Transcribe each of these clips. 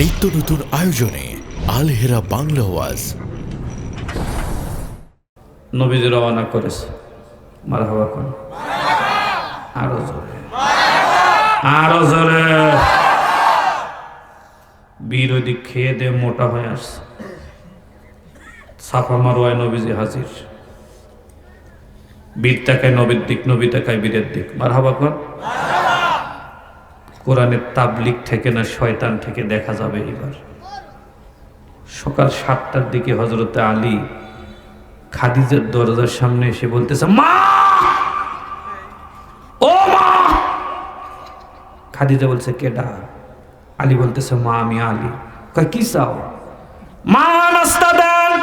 নিত্য নতুন আয়োজনে আলহেরা বাংলা ওয়াজ। নবীজি রওনা করেছে। মার হওয়া কোন? আরও জোরে। আরও জোরে। বীর খেয়ে দিয়ে মোটা হয়ে আসছে। সাফা মারোয়ায় নবীজি হাজির। বীর তাকায় নবীর দিক, নবী তাকায় বীরের দিক। মার হওয়া কোন? কোরআনের তাবলিক থেকে না শয়তান থেকে দেখা যাবে এবার। সকাল সাতটার দিকে হজরতে আলী খাদিজার দরজার সামনে এসে বলতেছে, মা! ও মা! খাদিজা বলছে, কেডা? আলী বলতেছে, মা, আমি আলী। কয়, কি চাও? মা, নাস্তা দেন।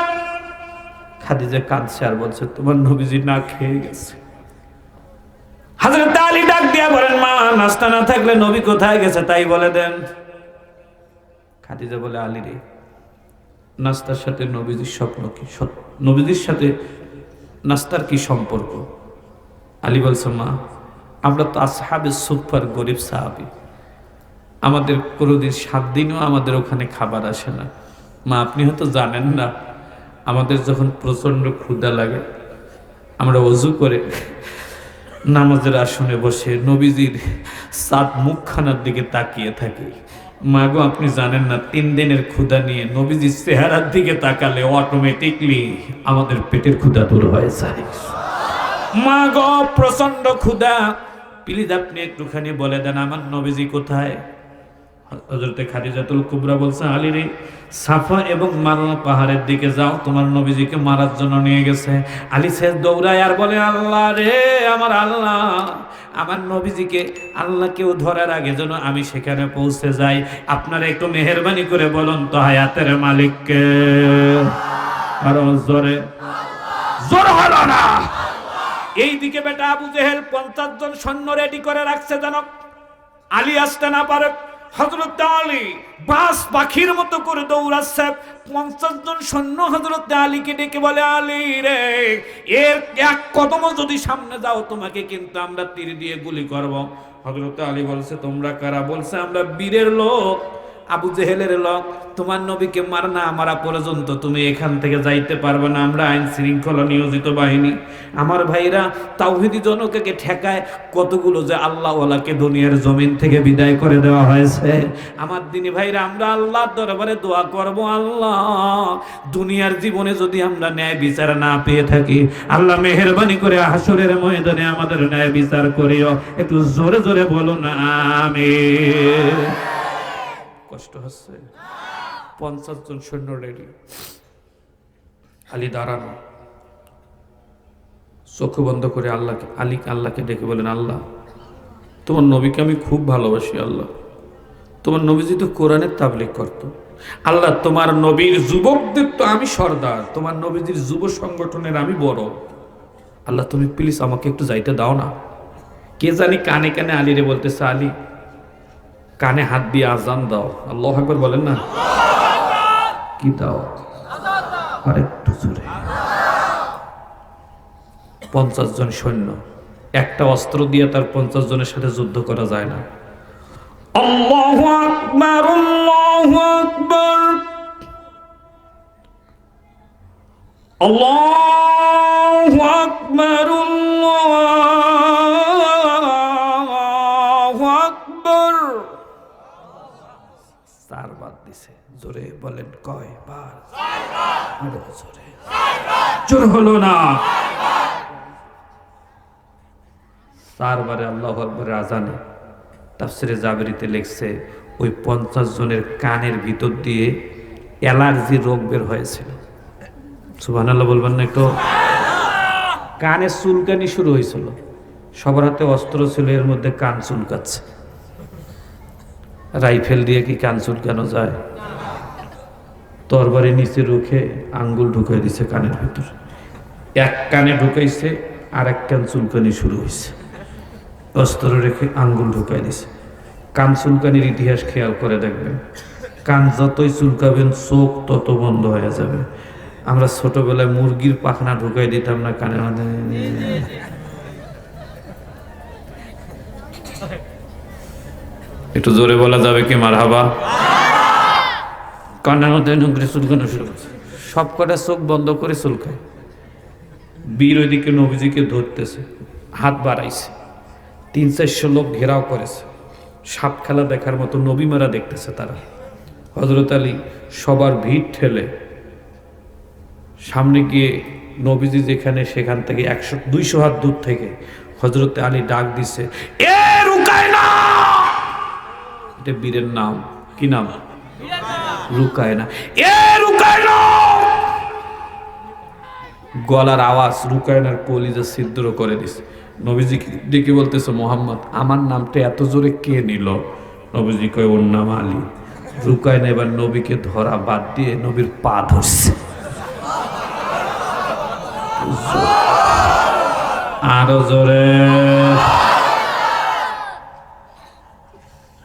খাদিজা কাঁদছে আর বলছে, তোমার নবীজি না খেয়ে গেছে। হাজরত আলী ডাক দিয়া বলেন মা নাস্তা না থাকলে নবী কোথায় গেছে তাই বলে দেন। খাদিজা বলে আলী রে নাস্তার সাথে নবীজির স্বপ্ন কি? নবীজির সাথে নাস্তার কি সম্পর্ক? আলী বলছে, মা, আমরা তো আসহাবে সুপার গরিব সাহাবি। আমাদের কোনোদিন সাত দিনও আমাদের ওখানে খাবার আসে না। মা, আপনি হয়তো জানেন না, আমাদের যখন প্রচণ্ড ক্ষুধা লাগে, আমরা অজু করে নামাজের আসনে বসে নবীজির সাত মুখখানার দিকে তাকিয়ে থাকি। মাগো আপনি জানেন না, তিন দিনের ক্ষুধা নিয়ে নবীজির চেহারার দিকে তাকালে অটোমেটিকলি আমাদের পেটের ক্ষুধা দূর হয়ে যায়। মা গো প্রচণ্ড ক্ষুধা। প্লিজ আপনি একটুখানি বলে দেন, আমার নবীজি কোথায়? হজরতে খাদিজাতুল কুবরা বলছে, আলী রে, সাফা এবং মারোয়া পাহাড়ের দিকে যাও, তোমার নবীজিকে মারার জন্য নিয়ে গেছে। আলী শেষ দৌড়ায় আর বলে, আল্লাহ রে, আমার আল্লাহ, আমার নবীজিকে আল্লাহ কেউ ধরার আগে যেন আমি সেখানে পৌঁছে যাই। আপনারা একটু মেহরবানি করে বলুন তো হায়াতের মালিককে। আরও জোরে। জোর হলো না। এইদিকে বেটা আবু জেহেল পঞ্চাশ জন সৈন্য রেডি করে রাখছে যেন আলী আসতে না পারে। হজরত আলী বাস পাখির মতো করে দৌড়াচ্ছে। পঞ্চাশ জন সৈন্য হজরত আলীকে ডেকে বলে, আলী রে, এর এক কদম যদি সামনে যাও, তোমাকে কিন্তু আমরা তীর দিয়ে গুলি করব। হজরত আলী বলছে, তোমরা কারা? বলছে, আমরা বীরের লোক। আবু জেহেলের লোক, তোমার নবীকে মার না মারা পর্যন্ত তুমি এখান থেকে যাইতে পারবে না, আমরা আইন শৃঙ্খলা নিয়োজিত বাহিনী। আমার ভাইরা তাওহিদি জনকে ঠেকায় কতগুলো যে আল্লাহওয়ালাকে দুনিয়ার জমিন থেকে বিদায় করে দেওয়া হয়েছে। আমার দিনী ভাইরা, আমরা আল্লাহর দরবারে দোয়া করব, আল্লাহ। দুনিয়ার জীবনে যদি আমরা ন্যায় বিচার না পেয়ে থাকি, আল্লাহ মেহরবানি করে হাসরের ময়দানে আমাদের ন্যায় বিচার করিও। একটু জোরে জোরে বলুন, আমিন। কষ্ট হচ্ছে। পঞ্চাশ জন সৈন্য রেডি আলী দাঁড়ানো। চোখ বন্ধ করে আল্লাহকে আলী আল্লাহকে ডেকে বলেন, আল্লাহ, তোমার নবীকে আমি খুব ভালোবাসি, আল্লাহ। তোমার নবীজি তো কোরআনের তাবলিক করত। আল্লাহ, তোমার নবীর যুবকদের তো আমি সর্দার। তোমার নবীজির যুব সংগঠনের আমি বড়। আল্লাহ, তুমি প্লিজ আমাকে একটু যাইতে দাও না। কে জানি কানে কানে আলীরে বলতেছে, আলী কানে হাত দিয়ে আজান দাও। আল্লাহ একবার বলেন না? কি দাও? আরেকটু জোরে। পঞ্চাশ জন সৈন্য। একটা অস্ত্র দিয়ে তার পঞ্চাশ জনের সাথে যুদ্ধ করা যায় না। আল্লাহু আল্লাহু বলেন কয় বার? আরও জোর। হলো না। চারবারে আল্লাহ আকবরের আজানে তাফসিরে ওই পঞ্চাশ জনের কানের ভিতর দিয়ে অ্যালার্জি রোগ বের হয়েছিল। আল্লাহ বলবেন না একটু। কানে চুলকানি শুরু হয়েছিল। সবার হাতে অস্ত্র ছিল, এর মধ্যে কান চুলকাচ্ছে। রাইফেল দিয়ে কি কান চুলকানো যায়? তরবারি নিচে রুখে আঙ্গুল ঢুকাই দিছে কানের ভিতর। এক কানে ঢুকাইছে আর এক কান চুলকানি শুরু হয়েছে অস্ত্র রেখে আঙ্গুল ঢুকাই দিছে। কান চুলকানির ইতিহাস খেয়াল করে দেখবেন। কান যতই চুলকাবেন, চোখ তত বন্ধ হয়ে যাবে। আমরা ছোটবেলায় মুরগির পাখনা ঢুকাই দিতাম না কানের মধ্যে। একটু জোরে বলা যাবে কি মার হাবা চুলকানো শুরু সব কটা চোখ বন্ধ করে চুলকায়। বীর ওইদিকে নবীজিকে ধরতেছে, হাত বাড়াইছে, তিন চারশো লোক ঘেরাও করেছে। সাপ খেলা দেখার মতো নবী মারা দেখতেছে তারা। হজরত আলী সবার ভিড় ঠেলে সামনে গিয়ে নবীজি যেখানে সেখান থেকে একশো, দুইশো হাত দূর থেকে হজরত আলী ডাক দিছে এটা বীরের নাম। কি নাম? রুকায় না। এ রুকায় না! গলার আওয়াজ রুকায়নার কলিজা ছিদ্র করে দিছে। নবীজি ডেকে বলতেছে, মোহাম্মদ, আমার নামটা এত জোরে কে নিল? নবীজি কয়, ওর নাম আলী। রুকায়না এবার নবীকে ধরা বাদ দিয়ে নবীর পা ধরছে। আরও জোরে।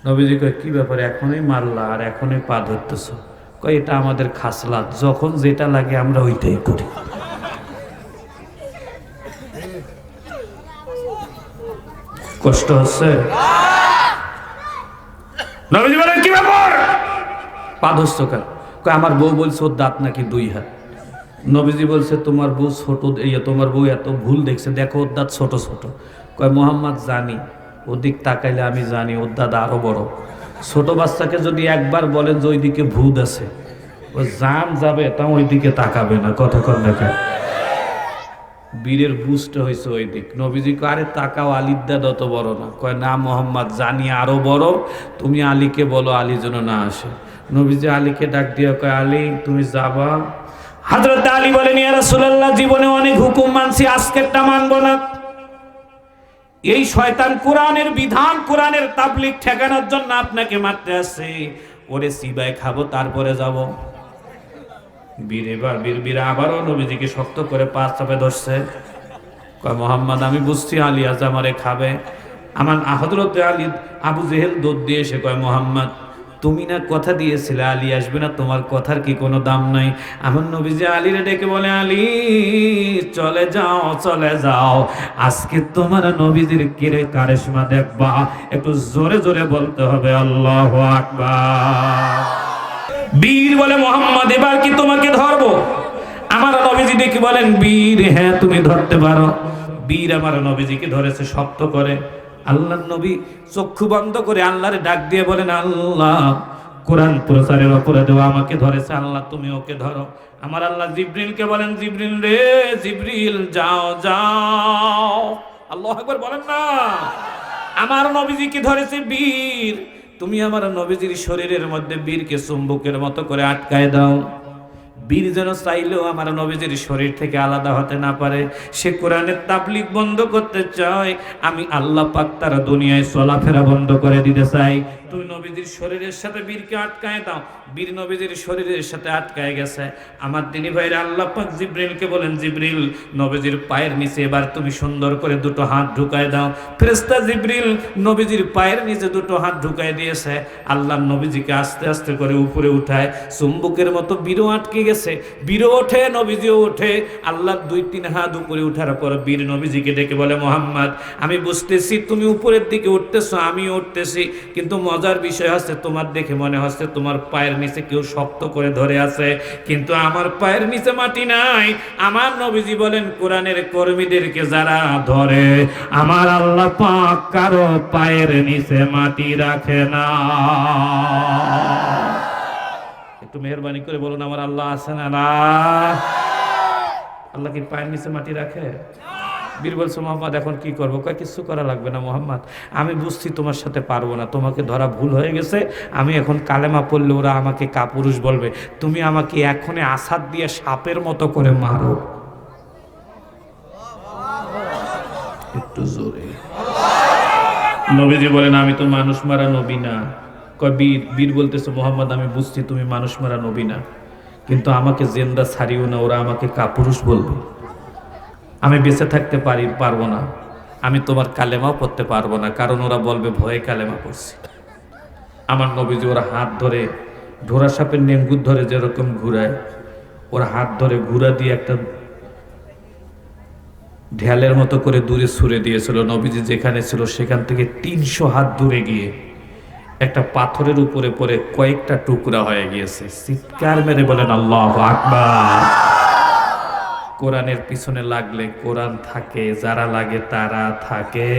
নবীজি কয়, কি ব্যাপারে? এখনই মারলা আর এখনই পা ধরতেছ? কয়, এটা আমাদের খাসলাত যখন যেটা লাগে আমরা ওইটাই করি। কষ্ট হচ্ছে? আমার বউ বলছে ওর দাঁত নাকি দুই হাত। নবীজি বলছে, তোমার বউ ছোট তোমার বউ এত ভুল দেখছে। দেখো ওর দাঁত ছোট ছোট। কয়, মোহাম্মদ জানি ওদিক তাকাইলে আমি জানি ওর দাদা আরও বড়। ছোট বাচ্চাকে যদি একবার বলেন যে ওইদিকে ভূত আছে, ও জান যাবে, তা ওইদিকে তাকাবে না কতক্ষণ দেখা বীরের বুঝতে হয়েছে ওই দিক নবীজি আরে তাকাও, আলির দাদা অত বড় না। কয়, না মোহাম্মদ, জানি আরও বড়, তুমি আলীকে বলো, আলী যেন না আসে। নবীজি আলীকে ডাক দিয়ে কয়, আলী, তুমি যাবা? হাজরত আলী বলেন, ইয়া রাসূলুল্লাহ, জীবনে অনেক হুকুম মানছি, আজকেরটা মানবো না। এই শয়তান কোরআনের বিধান, কোরআনের তাবলিক ঠেকানোর জন্য আপনাকে মারতে আসছে। ওরে সিবাই খাব, তারপরে যাব। বীর, এবার বীর বীর, আবারও নবীজিকে শক্ত করে পাঁচ চাপে ধরছে। কয়, মোহাম্মদ, আমি বুঝছি আলী আজ আমারে খাবে। আমার আহদরত আলী, আবু জেহেল দোদ দিয়ে এসে কয়, মোহাম্মদ তুমি না কথা দিয়েছিলে, আলী আসবে না, তোমার কথার কি কোনো দাম নাই? আমার নবীজি আলীরে ডেকে বলে, আলী, চলে যাও চলে যাও। আজকে তোমার নবীজির কিরে কারেশমা দেখবা? একটু জোরে জোরে বলতে হবে, আল্লাহ আকবার। বীর বলে, মোহাম্মদ, এবার কি তোমাকে ধরবো? আমার নবীজি ডেকে বলেন, বীর হ্যাঁ তুমি ধরতে পারো। বীর আমার নবীজিকে ধরেছে, শক্ত করে। আল্লাহ নবী চক্ষু বন্ধ করে আল্লাহরে ডাক দিয়ে বলেন, আল্লাহ, কোরআন প্রচারের অপরাধেও আমাকে ধরেছে। আল্লাহ, তুমি ওকে ধরো। আমার আল্লাহ জিব্রিলকে বলেন, জিব্রিল রে, জিব্রিল, যাও যাও। আল্লাহ একবার বলেন না। আমার নবীজিকে ধরেছে? বীর। তুমি আমার নবীজির শরীরের মধ্যে বীরকে চুম্বকের মতো করে আটকায় দাও। বীর যেন চাইলেও আমার নবীজির শরীর থেকে আলাদা হতে না পারে। সে কোরআনের তাবলিক বন্ধ করতে চায়। আমি আল্লাহ পাক তারা দুনিয়ায় চলাফেরা বন্ধ করে দিতে চাই। তুমি নবীজির শরীরের সাথে বীরকে আটকায় দাও। বীর নবীজির শরীরের সাথে আটকায় গেছে। আমার দিনী ভাইরা আল্লাহ পাক জিব্রিলকে বলেন, জিব্রিল, নবীজির পায়ের নিচে এবার তুমি সুন্দর করে দুটো হাত ঢুকায় দাও। ফেরেশতা জিব্রিল নবীজির পায়ের নিচে দুটো হাত ঢুকায় দিয়েছে। আল্লাহ নবীজিকে আস্তে আস্তে করে উপরে উঠায়। চুম্বুকের মতো বীরও আটকে গেছে। বীরও ওঠে, নবীজিও ওঠে। আল্লাহ দুই তিন হাত উপরে উঠার পর বীর নবীজিকে ডেকে বলে, মোহাম্মদ, আমি বুঝতেছি তুমি উপরের দিকে উঠতেছো আমি উঠতেছি। কিন্তু মজার বিষয় হচ্ছে, তোমার দেখে মনে হচ্ছে তোমার পায়ের নিচে কেউ শক্ত করে ধরে আছে। কিন্তু আমার পায়ের নিচে মাটি নাই। আমার নবীজি বলেন, কোরআনের কর্মীদেরকে যারা ধরে, আমার আল্লাহ পাক কারও পায়ের নিচে মাটি রাখে না। একটু মেহরবানি করে বলুন, আমার আল্লাহ আছে না না আল্লাহ কি পায়ের নিচে মাটি রাখে? বীর বলছে, মোহাম্মদ, এখন কি করব? কয় কিছু করা লাগবে না, মোহাম্মদ। আমি বুঝছি তোমার সাথে পারব না। তোমাকে ধরা ভুল হয়ে গেছে। আমি এখন কালেমা পড়লে ওরা আমাকে কাপুরুষ বলবে। তুমি আমাকে এখনই আসাদ দিয়ে সাপের মতো করে মারো। একটু জোরে। নবীজি বলেন, আমি তো মানুষ মারা নবী না। কয়, বীর বীর বলতেছে, মোহাম্মদ, আমি বুঝছি তুমি মানুষ মারা নবী না। কিন্তু আমাকে জেন্দা ছাড়িও না, ওরা আমাকে কাপুরুষ বলবে। আমি বেঁচে থাকতে পারি, পারব না। আমি তোমার কালেমাও পড়তে পারব না, কারণ ওরা বলবে, ভয়ে কালেমা পড়ছি। আমার নবীজি ওরা হাত ধরে, ঢোরা সাপের নেঙ্গুর ধরে যেরকম ঘুরায়, ওরা হাত ধরে ঘুরা দিয়ে একটা ঢেলের মতো করে দূরে ছুঁড়ে দিয়েছিল। নবীজি যেখানে ছিল, সেখান থেকে তিনশো হাত দূরে গিয়ে একটা পাথরের উপরে পড়ে কয়েকটা টুকরা হয়ে গিয়েছে। চিৎকার মেরে বলেন, আল্লাহ আকবার। কোরআনের পিছনে লাগলে কোরআন থাকে যারা লাগে তারা থাকে।